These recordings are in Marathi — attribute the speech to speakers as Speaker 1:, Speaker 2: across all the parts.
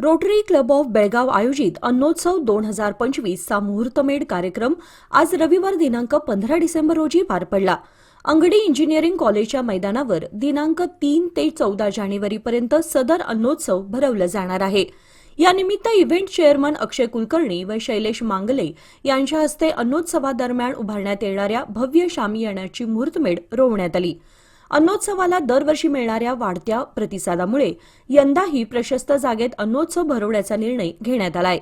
Speaker 1: रोटरी क्लब ऑफ बेळगाव आयोजित अन्नोत्सव दोन हजार पंचवीसचा मुहूर्तमेढ कार्यक्रम आज रविवार दिनांक पंधरा डिसेंबर रोजी पार पडला. अंगडी इंजिनिअरिंग कॉलेजच्या मैदानावर दिनांक तीन ते चौदा जानेवारीपर्यंत सदर अन्नोत्सव भरवलं जाणार आहे. यानिमित्त इव्हेंट चेअरमन अक्षय कुलकर्णी व शैलेश मांगले यांच्या हस्ते अन्नोत्सवादरम्यान उभारण्यात येणाऱ्या भव्य शामियानाची मुहूर्तमेढ रोवण्यात आली. अन्नोत्सवाला दरवर्षी मिळणाऱ्या वाढत्या प्रतिसादामुळे यंदाही प्रशस्त जागेत अन्नोत्सव भरवण्याचा निर्णय घेण्यात आलाय.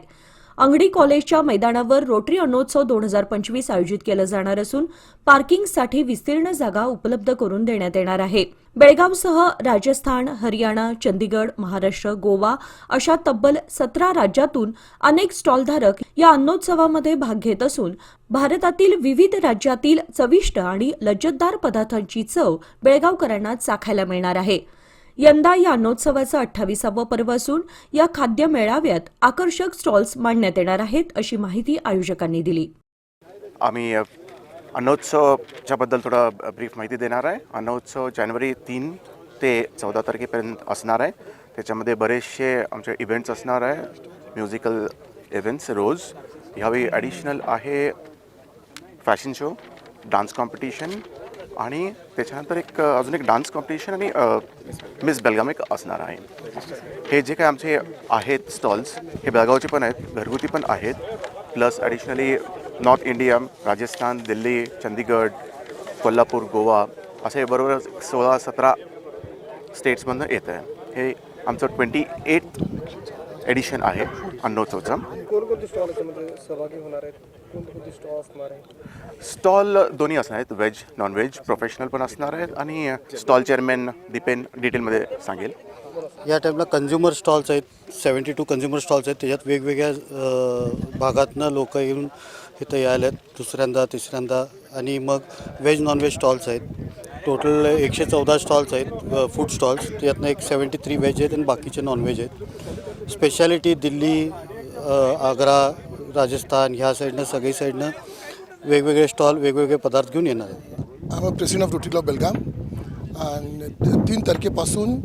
Speaker 1: अंगडी कॉलेजच्या मैदानावर रोटरी अन्नोत्सव दोन हजार पंचवीस आयोजित केलं जाणार असून पार्किंगसाठी विस्तीर्ण जागा उपलब्ध करून देण्यात येणार आहे. बेळगावसह राजस्थान हरियाणा चंदीगड महाराष्ट्र गोवा अशा तब्बल सतरा राज्यातून अनेक स्टॉलधारक या अन्नोत्सवामध्ये भाग घेत असून भारतातील विविध राज्यातील चविष्ट आणि लज्जतदार पदार्थांची चव बेळगावकरांना चाखायला मिळणार आहे. यंदा या अन्नोत्सवाचं अठ्ठावीसावं पर्व असून या खाद्य मेळाव्यात आकर्षक स्टॉल्स मांडण्यात येणार आहेत अशी माहिती आयोजकांनी दिली.
Speaker 2: आम्ही अन्नोत्सवच्याबद्दल थोडं ब्रीफ माहिती देणार आहे. अन्नोत्सव जानेवारी तीन ते चौदा तारखेपर्यंत असणार आहे. त्याच्यामध्ये बरेचसे आमचे इव्हेंट्स असणार आहे. म्युझिकल इव्हेंट्स रोज. ह्यावेळी ॲडिशनल आहे फॅशन शो डान्स कॉम्पिटिशन आणि त्याच्यानंतर एक अजून एक डान्स कॉम्पिटिशन आणि मिस बेलगाम एक असणार आहे. हे जे काय आमचे आहेत स्टॉल्स हे बेळगावचे पण आहेत घरगुती पण आहेत. Plus additionally north India Rajasthan Delhi Chandigarh Kolhapur Goa असे बरोबर सोळा सतरा स्टेट्समधनं येत आहे हे आमचं ट्वेंटी एट एडिशन आहे अन्नोत्सवचं
Speaker 3: कोणकोणते स्टॉल याच्यामध्ये सहभागी होणार आहेत? कोणते स्टॉल असणार आहे
Speaker 2: स्टॉल दोन्ही असणार आहेत व्हेज नॉन व्हेज प्रोफेशनल पण असणार आहेत आणि स्टॉल चेअरमॅन दीपेन डिटेलमध्ये सांगेल.
Speaker 4: या टाईमला कन्झ्युमर स्टॉल्स आहेत सेवन्टी टू कन्झ्युमर स्टॉल्स आहेत. त्याच्यात वेगवेगळ्या भागातनं लोक येऊन इथं यायला आहेत दुसऱ्यांदा तिसऱ्यांदा. आणि मग व्हेज नॉन व्हेज स्टॉल्स आहेत. टोटल एकशे चौदा स्टॉल्स आहेत फूड स्टॉल्स त्यातनं एक सेवन्टी थ्री व्हेज आहेत आणि बाकीचे नॉन व्हेज आहेत. स्पेशालिटी दिल्ली आग्रा राजस्थान ह्या साईडनं सगळी साईडनं वेगवेगळे स्टॉल वेगवेगळे पदार्थ घेऊन येणार आहेत.
Speaker 5: I am president of Rotary club Belgaum आणि तीन तारखेपासून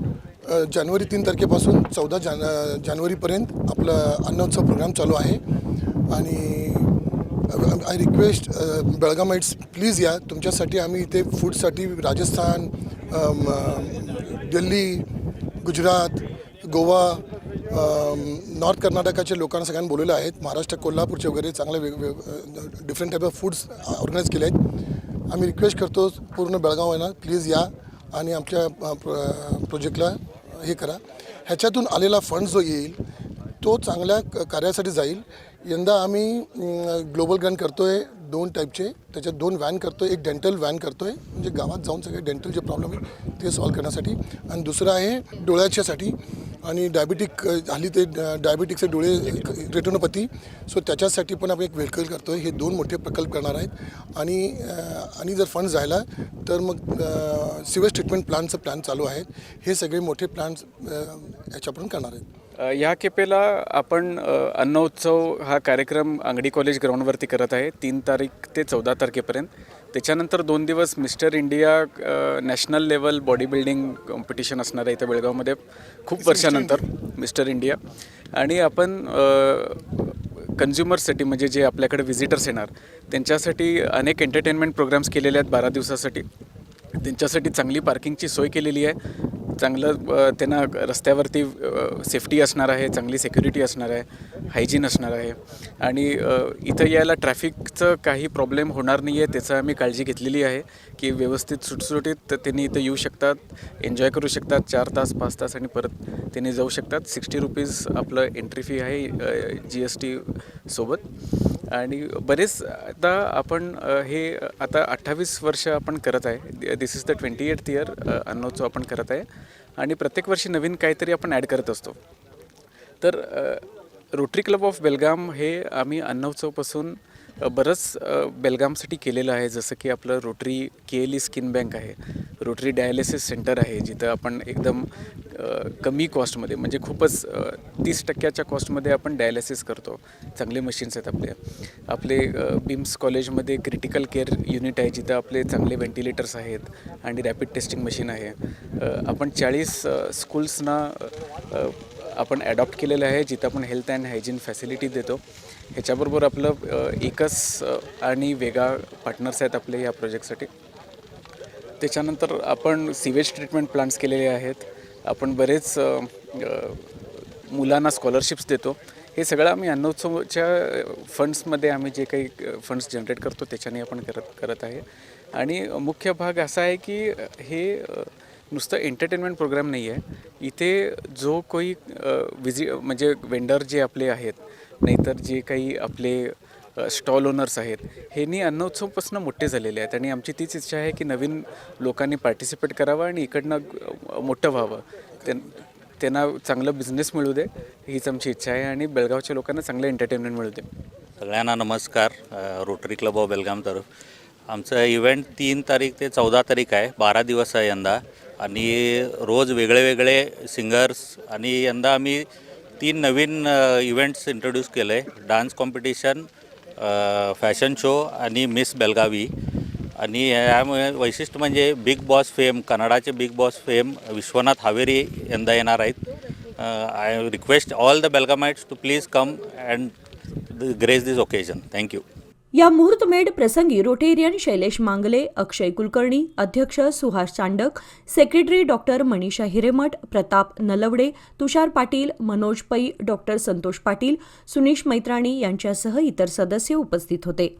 Speaker 5: जानेवारी तीन तारखेपासून चौदा जान जानेवारीपर्यंत आपलं अन्नोत्सव प्रोग्राम चालू आहे. आणि आय रिक्वेस्ट बेळगामाइट्स प्लीज या. तुमच्यासाठी आम्ही इथे फूडसाठी राजस्थान दिल्ली गुजरात गोवा नॉर्थ कर्नाटकाच्या लोकांना सगळ्यांना बोलवलं आहेत महाराष्ट्र कोल्हापूरचे वगैरे चांगले वेग different type of foods organise केले आहेत. आम्ही रिक्वेस्ट करतो पूर्ण बेळगाव आहे ना प्लीज या आणि आमच्या प्र- प्रोजेक्टला हे करा. ह्याच्यातून आलेला फंड जो येईल तो चांगल्या क- कार्यासाठी जाईल. यंदा आम्ही ग्लोबल ग्रँड करतो आहे दोन टाईपचे त्याच्यात दोन व्हॅन करतो आहे एक डेंटल व्हॅन करतो आहे म्हणजे गावात जाऊन सगळे डेंटल जे प्रॉब्लेम आहे ते सॉल्व करण्यासाठी. आणि दुसरं आहे डोळ्याच्यासाठी. आणि डायबिटिक हल्ली ते डायबिटिकचे डोळे रेटोनोपॅथी. सो त्याच्यासाठी पण आपण एक व्हेकल करतो आहे हे दोन मोठे प्रकल्प करणार आहेत. आणि आणि जर फंड झाला तर मग सिवेज ट्रीटमेंट प्लॅनचं प्लॅन चालू आहेत हे सगळे मोठे प्लॅन्स याच्यापर्यंत करणार आहेत.
Speaker 6: अ, या खेपेला आपण अन्नोत्सव हा कार्यक्रम अंगडी कॉलेज ग्राउंडवरती करत आहे. तीन तारीख ते चौदा तारखेपर्यंत. त्याच्यानंतर दोन दिवस Mister India national level body building competition असणार आहे इथं बेळगावमध्ये खूप वर्षानंतर मिस्टर इंडिया. आणि आपण कन्झ्युमरसाठी म्हणजे जे आपल्याकडे व्हिजिटर्स येणार त्यांच्यासाठी अनेक एंटरटेनमेंट प्रोग्राम्स केलेले आहेत बारा दिवसासाठी. त्यांच्यासाठी चांगली पार्किंगची सोय केलेली आहे. चांगलं त्यांना रस्त्यावरती सेफ्टी असणार आहे चांगली सेक्युरिटी असणार आहे हायजीन असणार आहे. आणि इथं यायला ट्रॅफिकचं काही प्रॉब्लेम होणार नाही आहे त्याचं आम्ही काळजी घेतलेली आहे की व्यवस्थित सुटसुटीत त्यांनी इथं येऊ शकतात एन्जॉय करू शकतात चार तास पाच तास आणि परत त्यांनी जाऊ शकतात. सिक्स्टी रुपीज आपलं एंट्री फी आहे जी एस टी सोबत. आणि बरेच आता आपण हे आता अठ्ठावीस वर्ष आपण करत आहे. This is the twenty eight year अन्नोत्सव आपण करत आहे. आणि प्रत्येक वर्षी नवीन काहीतरी आपण ॲड करत असतो. तर रोटरी क्लब ऑफ बेलगाम हे आम्ही अन्नोत्सवपासून बरंच बेलगामसाठी केलेलं आहे जसं की आपलं Rotary K L E skin bank आहे. रोटरी डायलिसिस सेंटर आहे जिथं आपण एकदम कमी कॉस्टमध्ये म्हणजे खूपच तीस टक्क्याच्या कॉस्टमध्ये आपण डायलिसिस करतो. चांगले मशीन्स आहेत आपले. आपले बिम्स कॉलेजमध्ये क्रिटिकल केअर युनिट आहे जिथं आपले चांगले व्हेंटिलेटर्स आहेत आणि रॅपिड टेस्टिंग मशीन आहे. आपण चाळीस स्कूल्सना आपण ॲडॉप्ट केलेलं आहे जिथं आपण हेल्थ अँड हायजीन फॅसिलिटी देतो. ह्याच्याबरोबर आपलं एकच आणि वेगळा पार्टनर्स आहेत आपले या प्रोजेक्टसाठी त्याच्यानंतर आपण सिवेज ट्रीटमेंट प्लांट्स केलेले आहेत. आपण बरेच मुलांना स्कॉलरशिप्स देतो. हे सगळं आम्ही अन्नोत्सवच्या फंड्समध्ये आम्ही जे काही फंड्स जनरेट करतो त्याच्याने आपण करत करत आहे. आणि मुख्य भाग असा आहे की हे नुसतं एंटरटेनमेंट प्रोग्राम नाही आहे इथे जो कोई विजि म्हणजे वेंडर जे आपले आहेत नाहीतर जे काही आपले स्टॉल ओनर्स आहेत हेनी अन्नोत्सवपासून मोठे झालेले आहेत. आणि आमची तीच इच्छा आहे की नवीन लोकांनी पार्टिसिपेट करावं आणि इकडनं मोठं व्हावं. त्यां त्यांना चांगलं बिझनेस मिळू दे हीच आमची इच्छा आहे. आणि बेळगावच्या लोकांना चांगलं एंटरटेनमेंट मिळू दे.
Speaker 7: सगळ्यांना नमस्कार. रोटरी क्लब ऑफ बेलगाम तर्फ. आमचं इव्हेंट तीन तारीख ते चौदा तारीख आहे. बारा दिवस आहे यंदा. आणि रोज वेगळे वेगळे सिंगर्स आणि यंदा आम्ही तीन नवीन इव्हेंट्स इंट्रोड्यूस केले आहे डान्स कॉम्पिटिशन फॅशन शो आणि मिस बेलगावी आणि यामुळे वैशिष्ट्य म्हणजे Bigg Boss fame कन्नडाचे Bigg Boss fame Vishwanath Haveri यंदा येणार आहेत. I request all the Belgaumites to please come and grace this occasion thank you
Speaker 1: या मुहूर्तमेढ प्रसंगी रोटेरियन शैलेश मांगले अक्षय कुलकर्णी अध्यक्ष Suhas Chandak secretary doctor Manisha Hiremath Pratap Nalawade Tushar Patil Manoj Pai doctor Santosh Patil Sunish Maitrani यांच्यासह इतर सदस्य उपस्थित होते.